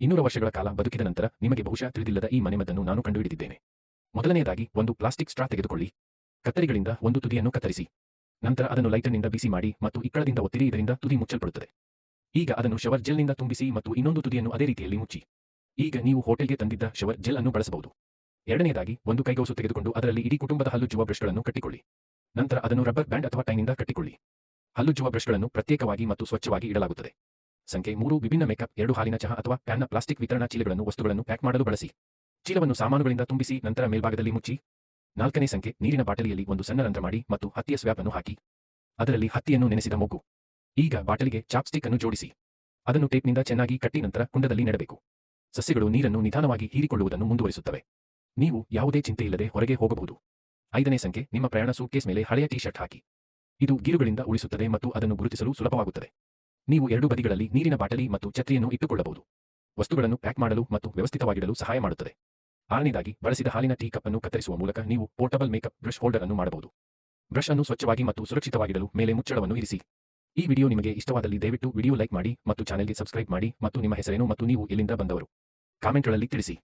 ಇನ್ನೂರ ವರ್ಷಗಳ ಕಾಲ ಬದುಕಿದ ನಂತರ ನಿಮಗೆ ಬಹುಶಃ ತಿಳಿದಿಲ್ಲದ ಈ ಮನೆಮದ್ದನ್ನು ನಾನು ಕಂಡುಹಿಡಿದಿದ್ದೇನೆ. ಮೊದಲನೆಯದಾಗಿ, ಒಂದು ಪ್ಲಾಸ್ಟಿಕ್ ಸ್ಟ್ರಾ ತೆಗೆದುಕೊಳ್ಳಿ. ಕತ್ತರಿಗಳಿಂದ ಒಂದು ತುದಿಯನ್ನು ಕತ್ತರಿಸಿ. ನಂತರ ಅದನ್ನು ಲೈಟರ್ನಿಂದ ಬಿಸಿ ಮಾಡಿ ಮತ್ತು ಇಕ್ಕಳದಿಂದ ಒತ್ತಿರಿ, ಇದರಿಂದ ತುದಿ ಮುಚ್ಚಲ್ಪಡುತ್ತದೆ. ಈಗ ಅದನ್ನು ಶವರ್ ಜೆಲ್ನಿಂದ ತುಂಬಿಸಿ ಮತ್ತು ಇನ್ನೊಂದು ತುದಿಯನ್ನು ಅದೇ ರೀತಿಯಲ್ಲಿ ಮುಚ್ಚಿ. ಈಗ ನೀವು ಹೋಟೆಲ್ಗೆ ತಂದಿದ್ದ ಶವರ್ ಜೆಲ್ ಅನ್ನು ಬಳಸಬಹುದು. ಎರಡನೆಯದಾಗಿ, ಒಂದು ಕೈಗೌಸು ತೆಗೆದುಕೊಂಡು ಅದರಲ್ಲಿ ಇಡೀ ಕುಟುಂಬದ ಹಲ್ಲುಜ್ಜುವ ಬ್ರಷ್ಗಳನ್ನು ಕಟ್ಟಿಕೊಳ್ಳಿ. ನಂತರ ಅದನ್ನು ರಬ್ಬರ್ ಬ್ಯಾಂಡ್ ಅಥವಾ ಟೈನಿಂದ ಕಟ್ಟಿಕೊಳ್ಳಿ. ಹಲ್ಲುಜ್ಜುವ ಬ್ರಷ್ಗಳನ್ನು ಪ್ರತ್ಯೇಕವಾಗಿ ಮತ್ತು ಸ್ವಚ್ಛವಾಗಿ ಇಡಲಾಗುತ್ತದೆ. ಸಂಖ್ಯೆ ಮೂರು, ವಿಭಿನ್ನ ಮೇಕಪ್, ಎರಡು ಹಾಲಿನ ಚಹಾ ಅಥವಾ ಪ್ಯಾನ್ನ ಪ್ಲಾಸ್ಟಿಕ್ ವಿತರಣಾ ಚೀಲಗಳನ್ನು, ವಸ್ತುಗಳನ್ನು ಪ್ಯಾಕ್ ಮಾಡಲು ಬಳಸಿ. ಚೀಲವನ್ನು ಸಾಮಾನುಗಳಿಂದ ತುಂಬಿಸಿ, ನಂತರ ಮೇಲ್ಭಾಗದಲ್ಲಿ ಮುಚ್ಚಿ. ನಾಲ್ಕನೇ ಸಂಖ್ಯೆ, ನೀರಿನ ಬಾಟಲಿಯಲ್ಲಿ ಒಂದು ಸಣ್ಣ ರಂಧ್ರ ಮಾಡಿ ಮತ್ತು ಹತ್ತಿಯ ಸ್ವ್ಯಾಪ್ ಅನ್ನು ಹಾಕಿ. ಅದರಲ್ಲಿ ಹತ್ತಿಯನ್ನು ನೆನೆಸಿದ ಮೊಗ್ಗು ಈಗ ಬಾಟಲಿಗೆ ಚಾಪ್ಸ್ಟಿಕ್ ಅನ್ನು ಜೋಡಿಸಿ. ಅದನ್ನು ಟೇಪ್ನಿಂದ ಚೆನ್ನಾಗಿ ಕಟ್ಟಿ ನಂತರ ಕುಂಡದಲ್ಲಿ ನೆಡಬೇಕು. ಸಸ್ಯಗಳು ನೀರನ್ನು ನಿಧಾನವಾಗಿ ಹೀರಿಕೊಳ್ಳುವುದನ್ನು ಮುಂದುವರಿಸುತ್ತವೆ. ನೀವು ಯಾವುದೇ ಚಿಂತೆ ಇಲ್ಲದೆ ಹೊರಗೆ ಹೋಗಬಹುದು. ಐದನೇ ಸಂಖ್ಯೆ, ನಿಮ್ಮ ಪ್ರಯಾಣ ಸೂಟ್ಕೇಸ್ ಮೇಲೆ ಹಳೆಯ ಟೀ ಶರ್ಟ್ ಹಾಕಿ. ಇದು ಗೀರುಗಳಿಂದ ಉಳಿಸುತ್ತದೆ ಮತ್ತು ಅದನ್ನು ಗುರುತಿಸಲು ಸುಲಭವಾಗುತ್ತದೆ. ನೀವು ಎರಡು ಬದಿಗಳಲ್ಲಿ ನೀರಿನ ಬಾಟಲಿ ಮತ್ತು ಛತ್ರಿಯನ್ನು ಇಟ್ಟುಕೊಳ್ಳಬಹುದು. ವಸ್ತುಗಳನ್ನು ಪ್ಯಾಕ್ ಮಾಡಲು ಮತ್ತು ವ್ಯವಸ್ಥಿತವಾಗಿಡಲು ಸಹಾಯ ಮಾಡುತ್ತದೆ. ಆರನೇದಾಗಿ, ಬಳಸಿದ ಹಾಲಿನ ಟೀ ಕಪ್ ಅನ್ನು ಕತ್ತರಿಸುವ ಮೂಲಕ ನೀವು ಪೋರ್ಟಬಲ್ ಮೇಕಪ್ ಬ್ರಷ್ ಹೋಲ್ಡರ್ ಅನ್ನು ಮಾಡಬಹುದು. ಬ್ರಷ್ ಅನ್ನು ಸ್ವಚ್ಛವಾಗಿ ಮತ್ತು ಸುರಕ್ಷಿತವಾಗಿಡಲು ಮೇಲೆ ಮುಚ್ಚಳವನ್ನು ಇರಿಸಿ. ಈ ವಿಡಿಯೋ ನಿಮಗೆ ಇಷ್ಟವಾದಲ್ಲಿ ದಯವಿಟ್ಟು ವಿಡಿಯೋ ಲೈಕ್ ಮಾಡಿ ಮತ್ತು ಚಾನೆಲ್ಗೆ ಸಬ್ಸ್ಕ್ರೈಬ್ ಮಾಡಿ ಮತ್ತು ನಿಮ್ಮ ಹೆಸರೇನು ಮತ್ತು ನೀವು ಎಲ್ಲಿಂದ ಬಂದವರು. ಕಾಮೆಂಟ್ಗಳಲ್ಲಿ ತಿಳಿಸಿ.